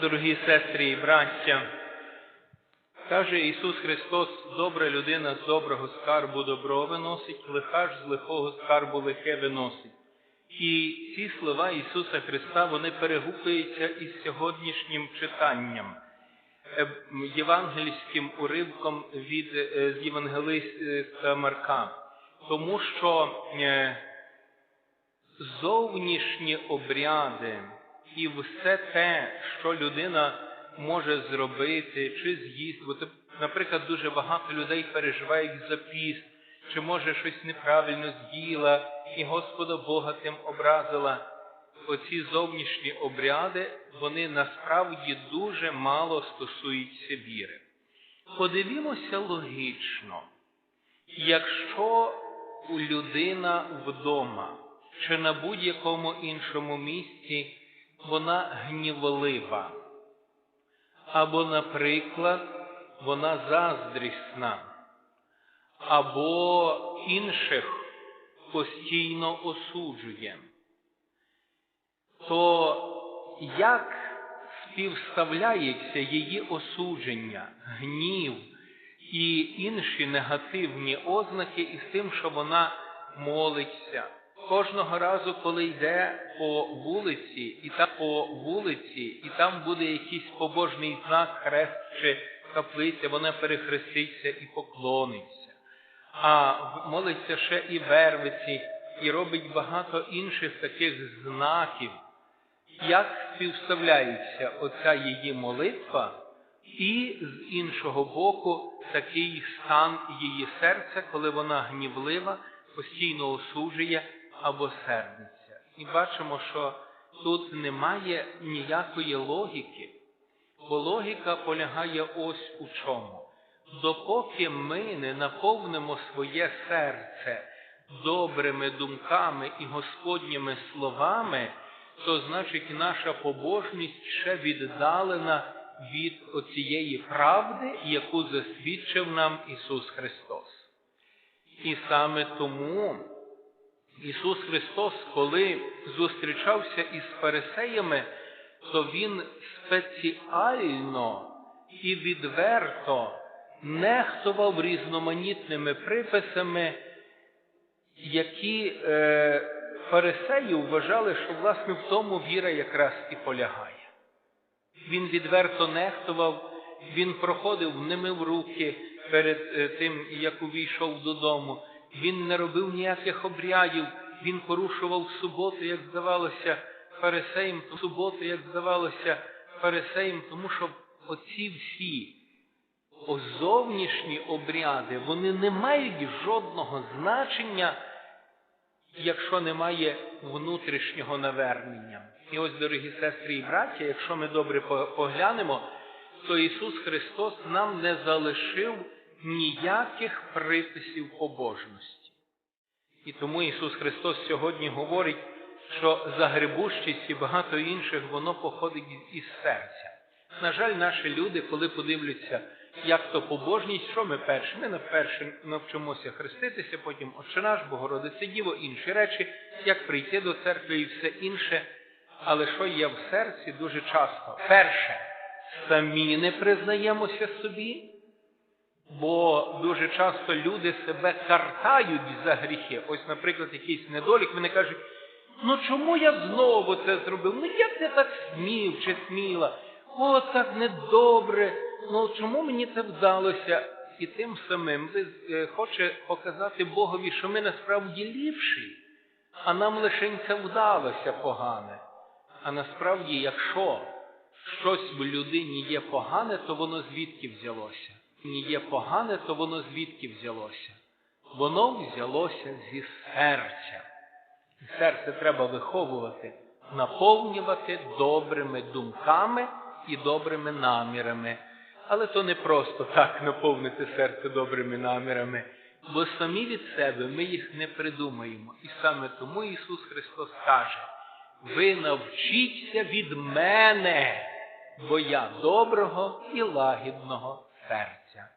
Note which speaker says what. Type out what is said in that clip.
Speaker 1: Дорогі сестри і браття, каже Ісус Христос, добра людина з доброго скарбу добро виносить, лиха ж з лихого скарбу лихе виносить. І ці слова Ісуса Христа вони перегукуються із сьогоднішнім читанням, е, євангельським уривком від е, з Євангелиста Марка. Тому що е, зовнішні обряди і все те, що людина може зробити чи з'їсти. Бо, наприклад, дуже багато людей переживають за піст, чи може щось неправильно з'їла і Господа Бога тим образила. Оці зовнішні обряди, вони насправді дуже мало стосуються віри. Подивімося логічно, якщо людина вдома чи на будь-якому іншому місці вона гнівлива, або, наприклад, вона заздрісна, або інших постійно осуджує, то як співставляється її осудження, гнів і інші негативні ознаки із тим, що вона молиться? Кожного разу, коли йде по вулиці, і там по вулиці, і там буде якийсь побожний знак, хрест чи каплиця, вона перехреститься і поклониться, а молиться ще і вервиці, і робить багато інших таких знаків. Як співставляється оця її молитва, і з іншого боку такий стан її серця, коли вона гнівлива, постійно осуджує або сердиться. І бачимо, що тут немає ніякої логіки, бо логіка полягає ось у чому. Допоки ми не наповнимо своє серце добрими думками і Господніми словами, то значить наша побожність ще віддалена від оцієї правди, яку засвідчив нам Ісус Христос. І саме тому Ісус Христос, коли зустрічався із фарисеями, то Він спеціально і відверто нехтував різноманітними приписами, які е, фарисеї вважали, що власне в тому віра якраз і полягає. Він відверто нехтував, він проходив, не мив руки перед тим, як увійшов додому. Він не робив ніяких обрядів, він порушував суботу, як здавалося, фарисеям, суботу, як здавалося, фарисеям, тому що оці всі зовнішні обряди, вони не мають жодного значення, якщо немає внутрішнього навернення. І ось, дорогі сестри і браття, якщо ми добре поглянемо, то Ісус Христос нам не залишив ніяких приписів побожності. І тому Ісус Христос сьогодні говорить, що загребущість і багато інших воно походить із серця. На жаль, наші люди, коли подивляться, як то побожність, що ми перші? Ми перше навчимося хреститися, потім Отче наш, Богородице Діво, інші речі, як прийти до церкви і все інше. Але що є в серці дуже часто? Перше, самі не признаємося собі, бо дуже часто люди себе картають за гріхи. Ось, наприклад, якийсь недолік, вони кажуть, ну чому я знову це зробив? Ну як я так смів чи сміла? О, так недобре. Ну чому мені це вдалося? І тим самим хоче показати Богові, що ми насправді ліпші, а нам лише це вдалося погане. А насправді, якщо щось в людині є погане, то воно звідки взялося? Не є погане, то воно звідки взялося? Воно взялося зі серця. Серце треба виховувати, наповнювати добрими думками і добрими намірами. Але то не просто так наповнити серце добрими намірами, бо самі від себе ми їх не придумаємо. І саме тому Ісус Христос каже, ви навчіться від мене, бо я доброго і лагідного серця.